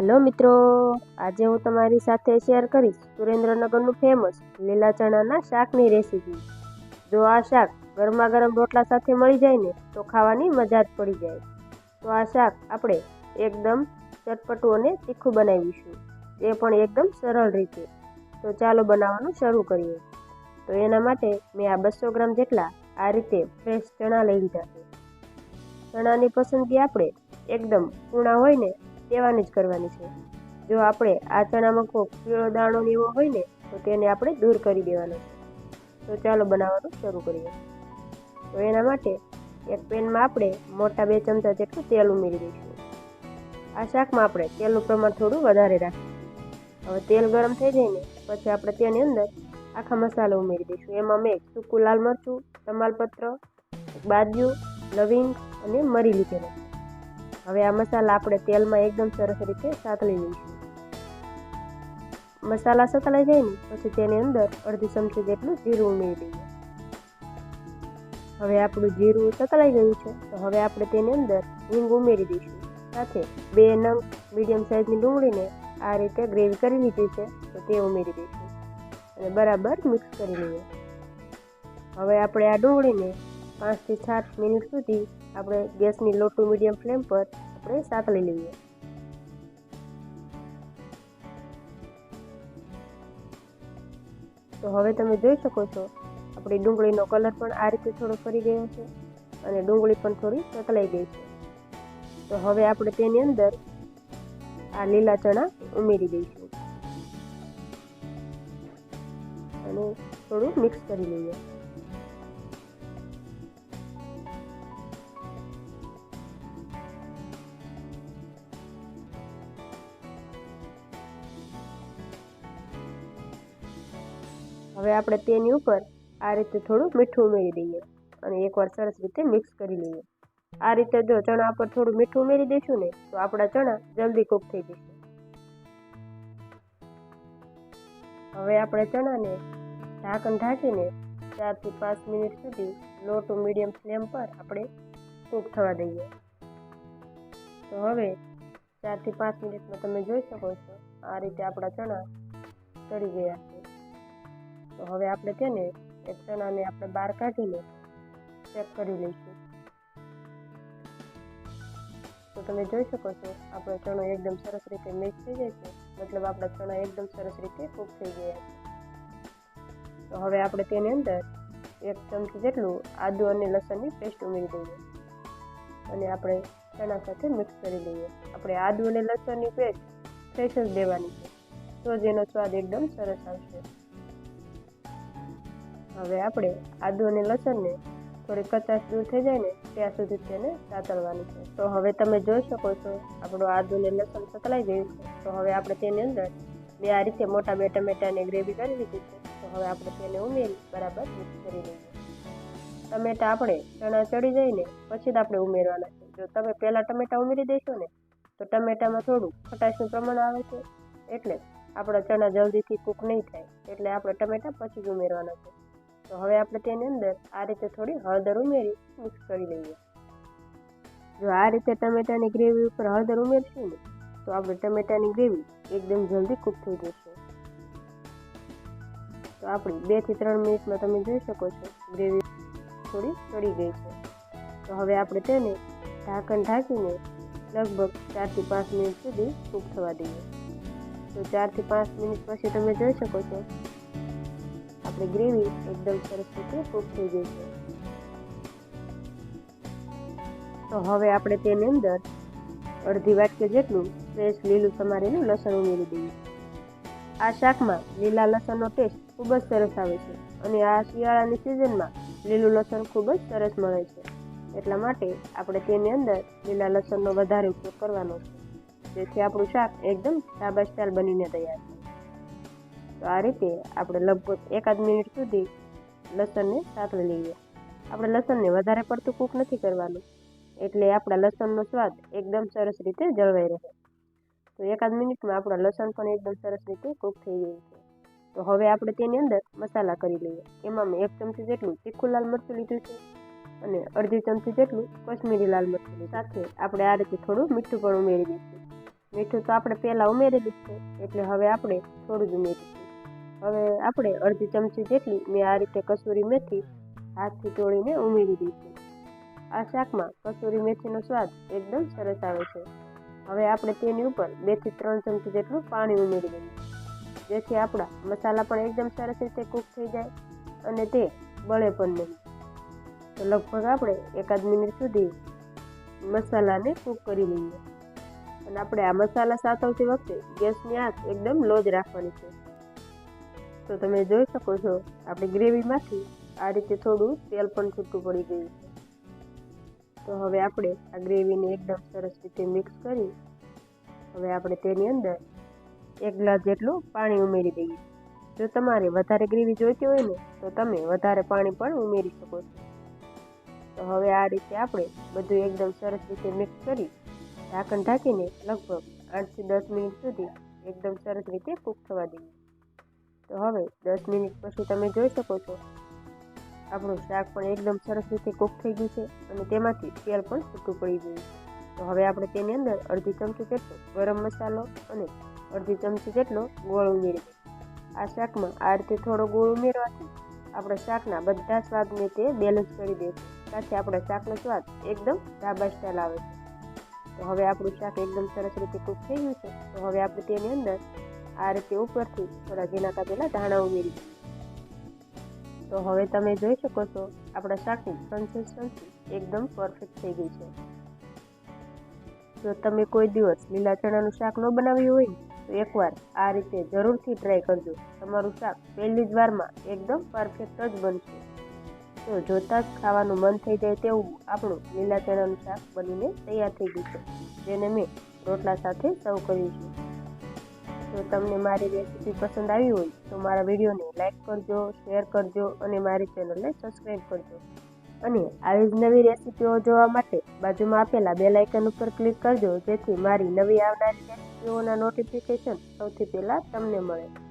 હાલો મિત્રો, આજે હું તમારી સાથે શેર કરીશ સુરેન્દ્રનગરનું ફેમસ લીલા ચણાના શાકની રેસીપી જો આ શાક ગરમા ગરમ રોટલા સાથે મળી જાય ને, તો ખાવાની મજા જ પડી જાય. તો આ શાક આપણે એકદમ ચટપટું અને તીખું બનાવીશું. એ પણ એકદમ સરળ રીતે. તો ચાલો બનાવવાનું શરૂ કરીએ. તો એના માટે મેં આ બસો ગ્રામ જેટલા આ રીતે ફ્રેશ ચણા લઈ લીધા છે. ચણાની પસંદગી આપણે એકદમ પૂર્ણા હોય ને તેવાની જ કરવાની છે. જો આપણે આ ચણામાં કોઈ પીળો દાણો એવો હોય ને, તો તેને આપણે દૂર કરી દેવાનો છે. તો ચાલો બનાવવાનું શરૂ કરીએ. તો એના માટે એક પેનમાં આપણે મોટા બે ચમચા જેટલું તેલ ઉમેરી દઈશું. આ શાકમાં આપણે તેલનું પ્રમાણ થોડું વધારે રાખીશું. હવે તેલ ગરમ થઈ જાય ને, પછી આપણે તેની અંદર આખા મસાલો ઉમેરી દઈશું. એમાં મેં સૂકું લાલ મરચું, તમાલપત્ર બાજુ લવિંગ અને મરી લીધેલું હવે આ મસાલા આપણે તેલમાં એકદમ સરસ રીતે સાતળી લઈશું. મસાલા સતળાઈ જાય ને, પછી તેની અંદર અડધી ચમચી જેટલું જીરું ઉમેરી દઈએ હવે આપણું જીરું સતળાઈ ગયું છે, તો હવે આપણે તેની અંદર હિંગ ઉમેરી દઈશું. સાથે બે નંગ મીડિયમ સાઇઝની ડુંગળીને આ રીતે ગ્રેવી કરી લીધી છે, તો તે ઉમેરી દઈશું. અને બરાબર મિક્સ કરી લઈએ. હવે આપણે આ ડુંગળીને પાંચથી સાત મિનિટ સુધી આપણે ગેસની લો ટુ મીડિયમ ફ્લેમ પર આપણે સાતળી લઈએ. તો હવે તમે જોઈ શકો છો, આપણી ડુંગળીનો કલર પણ આ રીતે થોડો ફરી ગયો છે અને ડુંગળી પણ થોડી સતલાઈ ગઈ છે. તો હવે આપણે તેની અંદર આ લીલા ચણા ઉમેરી દઈશું. અને થોડું મિક્સ કરી લઈએ. હવે આપણે તેની ઉપર આ રીતે થોડું મીઠું ઉમેરી દઈએ અને એકવાર સરસ રીતે મિક્સ કરી લઈએ. આ રીતે જો ચણા પર થોડું મીઠું ઉમેરી દઈશું ને, તો આપણા ચણા જલ્દી કૂક થઈ જશે. હવે આપણે ચણાને ઢાંકણ ઢાંકીને ચારથી પાંચ મિનિટ સુધી લો ટુ મીડિયમ ફ્લેમ પર આપણે કૂક થવા દઈએ. તો હવે ચારથી પાંચ મિનિટમાં તમે જોઈ શકો છો, આ રીતે આપણા ચણા ચડી ગયા. તો હવે આપણે તેને એક ચણાને આપણે બહાર કાઢીને ચેક કરી લઈશું. તો તમે જોઈ શકો છો, આપણો ચણો એકદમ સરસ રીતે મિક્સ થઈ જાય છે. મતલબ આપણા ચણા એકદમ સરસ રીતે કૂક થઈ ગયા છે. તો હવે આપણે તેની અંદર એક ચમચી જેટલું આદુ અને લસણની પેસ્ટ ઉમેરી દઈએ. અને આપણે ચણા સાથે મિક્સ કરી લઈએ. આપણે આદુ અને લસણની પેસ્ટ ફ્રેશ જ દેવાની છે. તો જ એનો સ્વાદ એકદમ સરસ આવશે. હવે આપણે આદુ અને લસણને થોડી કચાશ દૂર થઈ જાય ને ત્યાં સુધી તેને સાતળવાનું છે. તો હવે તમે જોઈ શકો છો, આપણું આદુ અને લસણ સતલાઈ ગયું છે. તો હવે આપણે તેની અંદર બે આ રીતે મોટા બે ટમેટાની ગ્રેવી કરી લીધી છે. તો હવે આપણે તેને ઉમેરી બરાબર મિક્સ કરી લઈએ. ટમેટા આપણે ચણા ચડી જઈને પછી જ આપણે ઉમેરવાના છે. જો તમે પહેલાં ટમેટા ઉમેરી દેશો ને, તો ટમેટામાં થોડું ખટાશનું પ્રમાણ આવે છે. એટલે આપણા ચણા જલ્દીથી કૂક નહીં થાય. એટલે આપણે ટમેટા પછી જ ઉમેરવાના છે. તો હવે આપણે તેની અંદર આ રીતે થોડી હળદર ઉમેરી મિક્સ કરી લઈએ. જો આ રીતે ટમેટાની ગ્રેવી ઉપર હળદર ઉમેરશું ને, તો આપણે ટમેટાની ગ્રેવી એકદમ જલ્દી કૂક થઈ જશે. તો આપણી બેથી ત્રણ મિનિટમાં તમે જોઈ શકો છો, ગ્રેવી થોડી ચડી ગઈ છે. તો હવે આપણે તેને ઢાંકણ ઢાંકીને લગભગ ચારથી પાંચ મિનિટ સુધી કૂક થવા દઈએ. તો ચારથી પાંચ મિનિટ પછી તમે જોઈ શકો છો આપણી ગ્રેવી એકદમ સરસ રીતે કૂક થઈ ગઈ છે તો હવે આપણે તેની અંદર અડધી વાટકી જેટલું ફ્રેશ લીલું સમારેલું લસણ ઉમેરી દઈએ. આ શાકમાં લીલા લસણનો ટેસ્ટ ખૂબ જ સરસ આવે છે અને આ શિયાળાની સિઝનમાં લીલું લસણ ખૂબ જ સરસ મળે છે. એટલા માટે આપણે તેની અંદર લીલા લસણનો વધારે ઉપયોગ કરવાનો છે. જેથી આપણું શાક એકદમ સ્ટાઇલ બનીને તૈયાર છે. તો આ રીતે આપણે લગભગ એકાદ મિનિટ સુધી લસણને સાતળી લઈએ. આપણે લસણને વધારે પડતું કૂક નથી કરવાનું. એટલે આપણા લસણનો સ્વાદ એકદમ સરસ રીતે જળવાઈ રહે. તો એકાદ મિનિટમાં આપણા લસણ પણ એકદમ સરસ રીતે કૂક થઈ ગયું છે. તો હવે આપણે તેની અંદર મસાલા કરી લઈએ. એમાં મેં એક ચમચી જેટલું તીખું લાલ મરચું લીધું છે અને અડધી ચમચી જેટલું કશ્મીરી લાલ મરચું સાથે આપણે આ રીતે થોડું મીઠું પણ ઉમેરી દઈશું. મીઠું તો આપણે પહેલાં ઉમેરેલું જ છે. એટલે હવે આપણે થોડું જ ઉમેરીશું. હવે આપણે અડધી ચમચી જેટલી મેં આ રીતે કસૂરી મેથી હાથથી તોડીને ઉમેરી દઈશું આ શાકમાં કસૂરી મેથીનો સ્વાદ એકદમ સરસ આવે છે. હવે આપણે તેની ઉપર બેથી ત્રણ ચમચી જેટલું પાણી ઉમેરી દઈએ જેથી આપણા મસાલા પણ એકદમ સરસ રીતે કૂક થઈ જાય અને તે બળે પણ નહીં. તો લગભગ આપણે એકાદ મિનિટ સુધી મસાલાને કૂક કરી લઈએ. અને આપણે આ મસાલા સાતવતી વખતે ગેસની આંચ એકદમ લો જ રાખવાની છે. તો તમે જોઈ શકો છો, આપણી ગ્રેવીમાંથી આ રીતે થોડું તેલ પણ છૂટું પડી ગયું. છે તો હવે આપણે આ ગ્રેવીને એકદમ સરસ રીતે મિક્સ કરી, હવે આપણે તેની અંદર એક ગ્લાસ જેટલું પાણી ઉમેરી દઈએ. જો તમારે વધારે ગ્રેવી જોઈતી હોય ને, તો તમે વધારે પાણી પણ ઉમેરી શકો છો. તો હવે આ રીતે આપણે બધું એકદમ સરસ રીતે મિક્સ કરી, ઢાંકણ ઢાંકીને લગભગ આઠથી દસ મિનિટ સુધી એકદમ સરસ રીતે કૂક થવા દઈએ. તો હવે દસ મિનિટ પછી તમે જોઈ શકો છો. આપણું શાક પણ એકદમ સરસ રીતે કૂક થઈ ગયું છે અને તેમાંથી તેલ પણ છૂટું પડી ગયું તો હવે આપણે તેની અંદર અડધી ચમચી જેટલો ગરમ મસાલો અને અડધી ચમચી જેટલો ગોળ ઉમેરીએ. આ શાકમાં આ રીતે થોડો ગોળ ઉમેરવાથી આપણા શાકના બધા સ્વાદને તે બેલેન્સ કરી દે છે. સાથે આપણા શાકનો સ્વાદ એકદમ ધાબા સ્ટાઇલ આવે છે. તો હવે આપણું શાક એકદમ સરસ રીતે કૂક થઈ ગયું છે. તો હવે આપણે તેની અંદર આ રીતે ઉપરથી થોડા ઝીણા કાપેલા ધાણા ઉમેરી તો હવે તમે જોઈ શકો છો, આપણા શાકની કન્સિસ્ટન્સી એકદમ પરફેક્ટ થઈ ગઈ છે. જો તમે કોઈ દિવસ લીલા ચણાનું શાક ન બનાવ્યું હોય, તો એકવાર આ રીતે જરૂરથી ટ્રાય કરજો. તમારું શાક પહેલી જ વારમાં એકદમ પરફેક્ટ જ બનશે. તો જોતાં જ ખાવાનું મન થઈ જાય તેવું આપણું લીલા ચણાનું શાક બનીને તૈયાર થઈ ગયું છે, જેને મેં રોટલા સાથે સર્વ કર્યું છે. જો તમને મારી રેસીપી પસંદ આવી હોય, તો મારા વિડીયોને લાઇક કરજો શેર કરજો અને મારી ચેનલને સબસ્ક્રાઈબ કરજો. અને આવી જ નવી રેસીપીઓ જોવા માટે બાજુમાં આપેલા બેલ આઇકન ઉપર ક્લિક કરજો, જેથી મારી નવી આવનારી રેસીપીઓના નોટિફિકેશન સૌથી પહેલાં તમને મળે.